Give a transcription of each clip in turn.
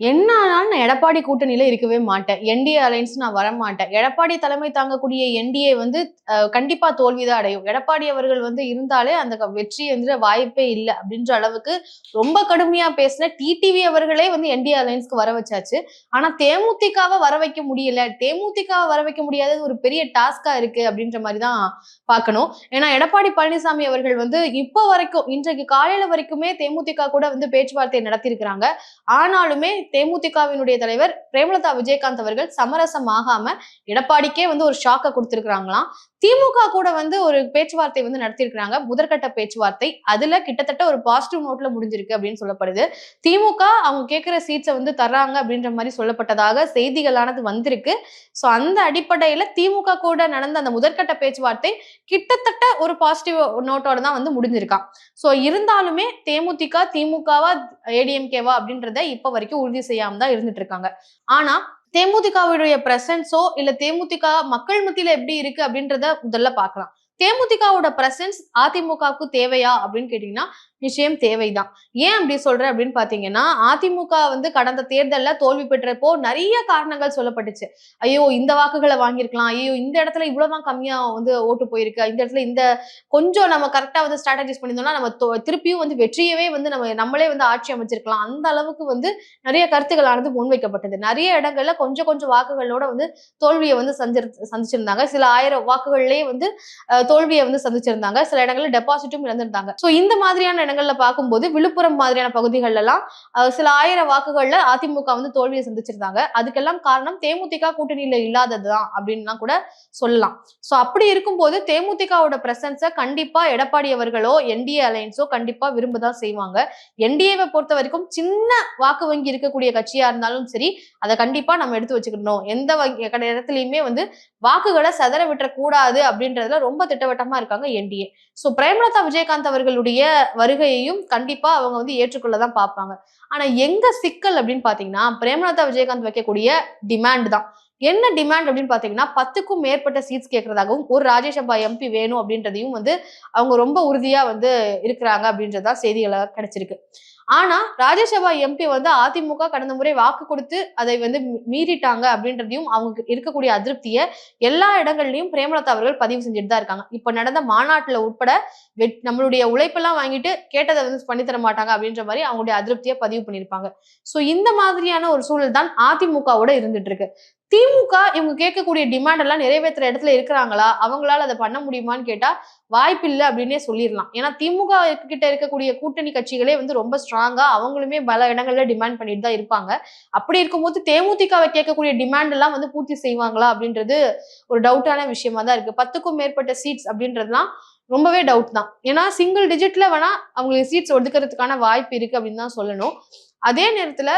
என்ன ஆனாலும் நான் எடப்பாடி கூட்டணியில இருக்கவே மாட்டேன். என்டிஏ அலைன்ஸ் நான் வர மாட்டேன் எடப்பாடி தலைமை தாங்கக்கூடிய என்டிஏ வந்து கண்டிப்பா தோல்விதான் அடையும். எடப்பாடி அவர்கள் வந்து இருந்தாலே அந்த வெற்றி என்ற வாய்ப்பே இல்லை அப்படின்ற அளவுக்கு ரொம்ப கடுமையா பேசின டிடிவி அவர்களே வந்து என்டிஏ அலைன்ஸ்க்கு வர வச்சாச்சு. ஆனா தேமுதிகாவை வர வைக்க முடியல. தேமுதிகாவை வர வைக்க முடியாதது ஒரு பெரிய டாஸ்கா இருக்கு அப்படின்ற மாதிரி தான் பார்க்கணும். ஏன்னா எடப்பாடி பழனிசாமி அவர்கள் வந்து இப்போ வரைக்கும் இன்றைக்கு காலையில வரைக்குமே தேமுதிக கூட வந்து பேச்சுவார்த்தை நடத்தியிருக்கிறாங்க. ஆனாலுமே தேமுதிகவினுடைய தலைவர் பிரேமலதா விஜயகாந்த் அவர்கள் சமரசம் ஆகாம எடப்பாடிக்கே வந்து ஒரு ஷாக்கை கொடுத்திருக்கிறாங்களாம். திமுக கூட வந்து ஒரு பேச்சுவார்த்தை வந்து நடத்தியிருக்கிறாங்க. முதற்கட்ட பேச்சுவார்த்தை. அதுல கிட்டத்தட்ட ஒரு பாசிட்டிவ் நோட்ல முடிஞ்சிருக்கு அப்படின்னு சொல்லப்படுது. திமுக அவங்க கேட்கிற சீட்ஸை வந்து தர்றாங்க அப்படின்ற மாதிரி சொல்லப்பட்டதாக செய்திகளானது வந்திருக்கு. ஸோ அந்த அடிப்படையில திமுக கூட நடந்த அந்த முதற்கட்ட பேச்சுவார்த்தை கிட்டத்தட்ட ஒரு பாசிட்டிவ் நோட்டோட தான் வந்து முடிஞ்சிருக்கான் ஸோ இருந்தாலுமே தேமுதிக திமுகவா ஏடிஎம்கேவா அப்படின்றத இப்ப வரைக்கும் உறுதி செய்யாம தான் இருந்துட்டு இருக்காங்க ஆனா தேமுதிகவுடைய பிரசன்ஸோ இல்ல தேமுதிக மக்கள் மத்தியில எப்படி இருக்கு அப்படின்றத முதல்ல பார்க்கலாம். தேமுதிகவோட பிரசன்ஸ் அதிமுகவுக்கு தேவையா அப்படின்னு கேட்டீங்கன்னா நிச்சயம் தேவைதான். ஏன் அப்படி சொல்றேன் அப்படின்னு பாத்தீங்கன்னா அதிமுக வந்து கடந்த தேர்தலில் தோல்வி பெற்றப்போ நிறைய காரணங்கள் சொல்லப்பட்டுச்சு. ஐயோ இந்த வாக்குகளை வாங்கியிருக்கலாம். ஐயோ இந்த இடத்துல இவ்வளவுதான் கம்மியா வந்து ஓட்டு போயிருக்கு. இந்த இடத்துல இந்த கொஞ்சம் நம்ம கரெக்டா வந்து ஸ்ட்ராட்டஜிஸ் பண்ணியிருந்தோம்னா நம்ம திருப்பியும் வந்து வெற்றியவே வந்து நம்ம நம்மளே வந்து ஆட்சி அமைச்சிருக்கலாம். அந்த அளவுக்கு வந்து நிறைய கருத்துக்களானது முன்வைக்கப்பட்டது. நிறைய இடங்கள்ல கொஞ்சம் கொஞ்சம் வாக்குகளோட வந்து தோல்வியை வந்து சந்திரு சந்திச்சிருந்தாங்க. சில ஆயிரம் வாக்குகள்லயே வந்து தோல்வியை வந்து சந்திச்சிருந்தாங்க. சில இடங்கள்ல டெபாசிட்டும் இழந்திருந்தாங்க. சோ இந்த மாதிரியான இடங்கள்ல பார்க்கும்போது விழுப்புரம் மாதிரியான பகுதிகள்ல எல்லாம் சில ஆயிரம் வாக்குகள்ல அதிமுக வந்து தோல்வியை சந்திச்சிருந்தாங்க. அதுக்கெல்லாம் காரணம் தேமுதிக கூட்டணியில இல்லாததுதான் அப்படின்லாம் கூட சொல்லலாம். சோ அப்படி இருக்கும்போது தேமுதிகவோட பிரசன்ஸை கண்டிப்பா எடப்பாடி அவர்களோ என்டிஏ அலையன்ஸோ கண்டிப்பா விரும்பதான் செய்வாங்க. என்டிஏவை பொறுத்த வரைக்கும் சின்ன வாக்கு வங்கி இருக்கக்கூடிய கட்சியா இருந்தாலும் சரி அதை கண்டிப்பா நம்ம எடுத்து வச்சுக்கணும். எந்த வங்கி இடத்துலயுமே வந்து வாக்குகளை சதற விட்டுற கூடாது அப்படின்றதுல ரொம்ப திட்டவட்டமா இருக்காங்க என்டிஏ சோ பிரேமலதா விஜயகாந்த் அவர்களுடைய வரு வருகையையும் கண்டிப்பா அவங்க வந்து ஏற்றுக்கொள்ளதான் பார்ப்பாங்க. ஆனா எங்க சிக்கல் அப்படின்னு பார்த்தீங்கன்னா பிரேமலதா விஜயகாந்த் வைக்கக்கூடிய டிமாண்ட் தான். என்ன டிமாண்ட் அப்படின்னு பார்த்தீங்கன்னா பத்துக்கும் மேற்பட்ட சீட்ஸ் கேட்கறதாகவும் ஒரு ராஜ்யசபா எம்பி வேணும் அப்படின்றதையும் வந்து அவங்க ரொம்ப உறுதியா வந்து இருக்கிறாங்க அப்படின்றதான் செய்திகளாக கிடைச்சிருக்கு. ஆனா ராஜ்யசபா எம்பி வந்து அதிமுக கடந்த முறை வாக்கு கொடுத்து அதை வந்து மீறிட்டாங்க அப்படின்றதையும் அவங்க இருக்கக்கூடிய அதிருப்தியை எல்லா இடங்கள்லயும் பிரேமலதா அவர்கள் பதிவு செஞ்சுட்டு தான் இருக்காங்க. இப்ப நடந்த மாநாட்டுல உட்பட வெட்- நம்மளுடைய உழைப்பெல்லாம் வாங்கிட்டு கேட்டதை வந்து பண்ணி தர மாட்டாங்க அப்படின்ற மாதிரி அவங்களுடைய அதிருப்தியை பதிவு பண்ணியிருப்பாங்க. சோ இந்த மாதிரியான ஒரு சூழல் தான் அதிமுகவோட இருந்துட்டு இருக்கு. திமுக இவங்க கேட்கக்கூடிய டிமாண்ட் எல்லாம் நிறைவேற்றுற இடத்துல இருக்கிறாங்களா? அவங்களால அதை பண்ண முடியுமான்னு கேட்டா வாய்ப்பில்லை அப்படின்னே சொல்லிடலாம். ஏன்னா திமுக கிட்ட இருக்கக்கூடிய கூட்டணி கட்சிகளே வந்து ரொம்ப ஸ்ட்ராங்கா அவங்களுமே பல இடங்கள்ல டிமாண்ட் பண்ணிட்டு தான் இருப்பாங்க. அப்படி இருக்கும்போது தேமுதிகவை கேட்கக்கூடிய டிமாண்ட் எல்லாம் வந்து பூர்த்தி செய்வாங்களா அப்படின்றது ஒரு டவுட்டான விஷயமா தான் இருக்கு. பத்துக்கும் மேற்பட்ட சீட்ஸ் அப்படின்றதுலாம் ரொம்பவே டவுட் தான். ஏன்னா சிங்கிள் டிஜிட்ல வேணா அவங்களுக்கு சீட்ஸ் ஒதுக்கிறதுக்கான வாய்ப்பு இருக்கு அப்படின்னு தான் சொல்லணும். அதே நேரத்துல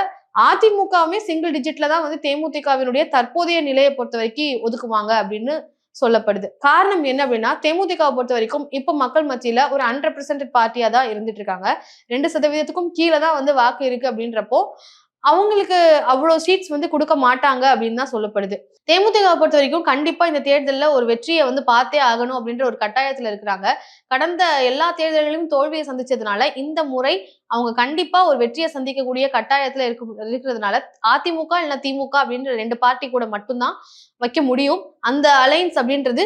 அதிமுகவுமே சிங்கிள் டிஜிட்ல தான் வந்து தேமுதிகவினுடைய தற்போதைய நிலையை பொறுத்த வரைக்கும் ஒதுக்குவாங்க அப்படின்னு சொல்லப்படுது. காரணம் என்ன அப்படின்னா தேமுதிக பொறுத்த வரைக்கும் இப்ப மக்கள் மத்தியில ஒரு அன்ரெப்ரசன்ட் பார்ட்டியா தான் இருந்துட்டு இருக்காங்க. ரெண்டு சதவீதத்துக்கும் கீழே தான் வந்து வாக்கு இருக்கு அப்படின்றப்போ அவங்களுக்கு அவ்வளோ சீட்ஸ் வந்து கொடுக்க மாட்டாங்க அப்படின்னு தான் சொல்லப்படுது. தேமுதிக பொறுத்த வரைக்கும் கண்டிப்பா இந்த தேர்தலில் ஒரு வெற்றியை வந்து பார்த்தே ஆகணும் அப்படின்ற ஒரு கட்டாயத்தில் இருக்கிறாங்க. கடந்த எல்லா தேர்தல்களிலும் தோல்வியை சந்திச்சதுனால இந்த முறை அவங்க கண்டிப்பா ஒரு வெற்றியை சந்திக்கக்கூடிய கட்டாயத்துல இருக்கு இருக்கிறதுனால அதிமுக இல்லைன்னா திமுக அப்படின்ற ரெண்டு பார்ட்டி கூட மட்டும்தான் வைக்க முடியும். அந்த அலைன்ஸ் அப்படின்றது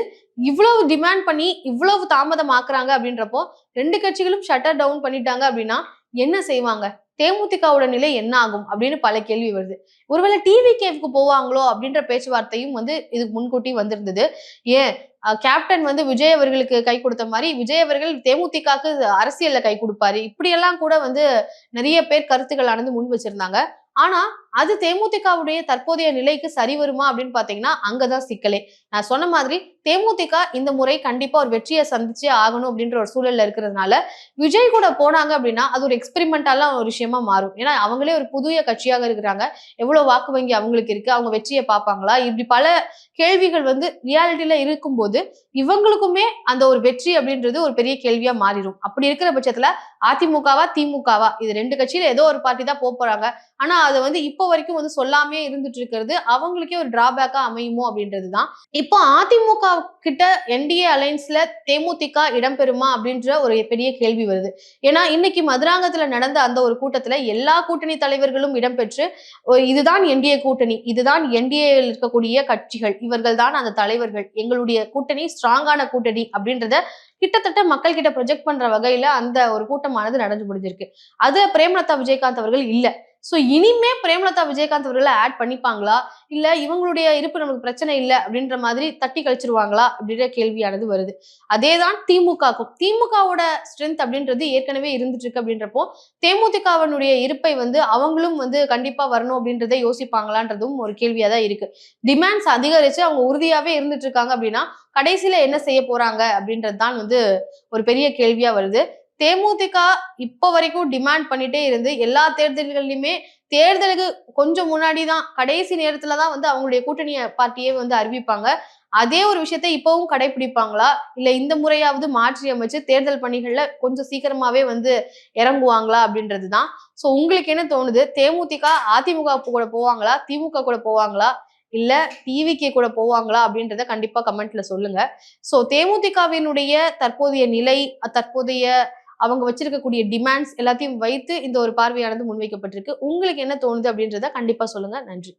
இவ்வளவு டிமாண்ட் பண்ணி இவ்வளவு தாமதம் ஆக்குறாங்க அப்படின்றப்போ ரெண்டு கட்சிகளும் ஷட்டர் டவுன் பண்ணிட்டாங்க அப்படின்னா என்ன செய்வாங்க? தேமுதிகவோட நிலை என்ன ஆகும் அப்படின்னு பல கேள்வி வருது. ஒருவேளை டிவி கேவுக்கு போவாங்களோ அப்படின்ற பேச்சுவார்த்தையும் வந்து இதுக்கு முன்கூட்டி வந்திருந்தது. ஏன்? கேப்டன் வந்து விஜய் அவர்களுக்கு கை கொடுத்த மாதிரி விஜய் அவர்கள் தேமுதிகக்கு அரசியல்ல கை கொடுப்பாரு. இப்படியெல்லாம் கூட வந்து நிறைய பேர் கருத்துக்கள் ஆனது முன் வச்சிருந்தாங்க. ஆனா அது தேமுதிகவுடைய தற்போதைய நிலைக்கு சரி வருமா அப்படின்னு பாத்தீங்கன்னா அங்கதான் சிக்கலே. நான் சொன்ன மாதிரி தேமுதிக இந்த முறை கண்டிப்பா ஒரு வெற்றியை சந்திச்சே ஆகணும் அப்படின்ற ஒரு சூழல்ல இருக்கிறதுனால விஜய் கூட போனாங்க அப்படின்னா அது ஒரு எக்ஸ்பெரிமெண்டாலாம் ஒரு விஷயமா மாறும். ஏன்னா அவங்களே ஒரு புதிய கட்சியாக இருக்கிறாங்க. எவ்வளவு வாக்கு வங்கி அவங்களுக்கு இருக்கு? அவங்க வெற்றியை பார்ப்பாங்களா? இப்படி பல கேள்விகள் வந்து ரியாலிட்டியில இருக்கும்போது இவங்களுக்குமே அந்த ஒரு வெற்றி அப்படின்றது ஒரு பெரிய கேள்வியா மாறிடும். அப்படி இருக்கிற பட்சத்துல அதிமுகவா திமுகவா? இது ரெண்டு கட்சியில ஏதோ ஒரு பார்ட்டி தான் போக போறாங்க. ஆனா அதை வந்து இப்ப இப்போ வரைக்கும் வந்து சொல்லாமே இருந்துட்டு இருக்கிறது அவங்களுக்கே ஒரு டிராபேக்கா அமையுமோ அப்படின்றதுதான். இப்போ அதிமுக கிட்ட என்டிஏ அலைன்ஸ்ல தேமுதிக இடம்பெறுமா அப்படின்ற ஒரு பெரிய கேள்வி வருது. ஏன்னா இன்னைக்கு மதுராங்கத்துல நடந்த அந்த ஒரு கூட்டத்துல எல்லா கூட்டணி தலைவர்களும் இடம்பெற்று இதுதான் என்டிஏ கூட்டணி இதுதான் என்டிஏ இருக்கக்கூடிய கட்சிகள் இவர்கள் தான் அந்த தலைவர்கள் எங்களுடைய கூட்டணி ஸ்ட்ராங்கான கூட்டணி அப்படின்றத கிட்டத்தட்ட மக்கள் கிட்ட ப்ரொஜெக்ட் பண்ற வகையில அந்த ஒரு கூட்டமானது நடந்து முடிஞ்சிருக்கு. அது பிரேமலதா விஜயகாந்த் அவர்கள் இல்லை. ஸோ இனிமே பிரேமலதா விஜயகாந்த் அவர்களை ஆட் பண்ணிப்பாங்களா? இல்ல இவங்களுடைய இருப்பு நமக்கு பிரச்சனை இல்லை அப்படின்ற மாதிரி தட்டி கழிச்சிருவாங்களா? அப்படின்ற கேள்வியானது வருது. அதேதான் திமுகக்கும் திமுகவோட ஸ்ட்ரென்த் அப்படின்றது ஏற்கனவே இருந்துட்டு இருக்கு அப்படின்றப்போ தேமுதிகவனுடைய இருப்பை வந்து அவங்களும் வந்து கண்டிப்பா வரணும் அப்படின்றத யோசிப்பாங்களான்றதும் ஒரு கேள்வியா தான் இருக்கு. டிமாண்ட்ஸ் அதிகரிச்சு அவங்க உறுதியாவே இருந்துட்டு இருக்காங்க அப்படின்னா கடைசியில என்ன செய்ய போறாங்க அப்படின்றது தான் வந்து ஒரு பெரிய கேள்வியா வருது. தேமுதிக இப்போ வரைக்கும் டிமாண்ட் பண்ணிட்டே இருந்து எல்லா தேர்தல்கள்லயுமே தேர்தலுக்கு கொஞ்சம் முன்னாடி தான் கடைசி நேரத்துல தான் வந்து அவங்களுடைய கூட்டணி பார்ட்டியே வந்து அறிவிப்பாங்க. அதே ஒரு விஷயத்த இப்பவும் கடைபிடிப்பாங்களா? இல்ல இந்த முறையாவது மாற்றி அமைச்சு தேர்தல் பணிகள்ல கொஞ்சம் சீக்கிரமாவே வந்து இறங்குவாங்களா அப்படின்றது தான் ஸோ உங்களுக்கு என்ன தோணுது? தேமுதிக அதிமுக கூட போவாங்களா? திமுக கூட போவாங்களா? இல்ல டிவிக்கு கூட போவாங்களா அப்படின்றத கண்டிப்பா கமெண்ட்ல சொல்லுங்க. ஸோ தேமுதிகவினுடைய தற்போதைய நிலை தற்போதைய அவங்க வச்சிருக்கக்கூடிய டிமாண்ட்ஸ் எல்லாத்தையும் வைத்து இந்த ஒரு பார்வையானது முன்வைக்கப்பட்டிருக்கு. உங்களுக்கு என்ன தோணுது அப்படின்றத கண்டிப்பா சொல்லுங்க. நன்றி.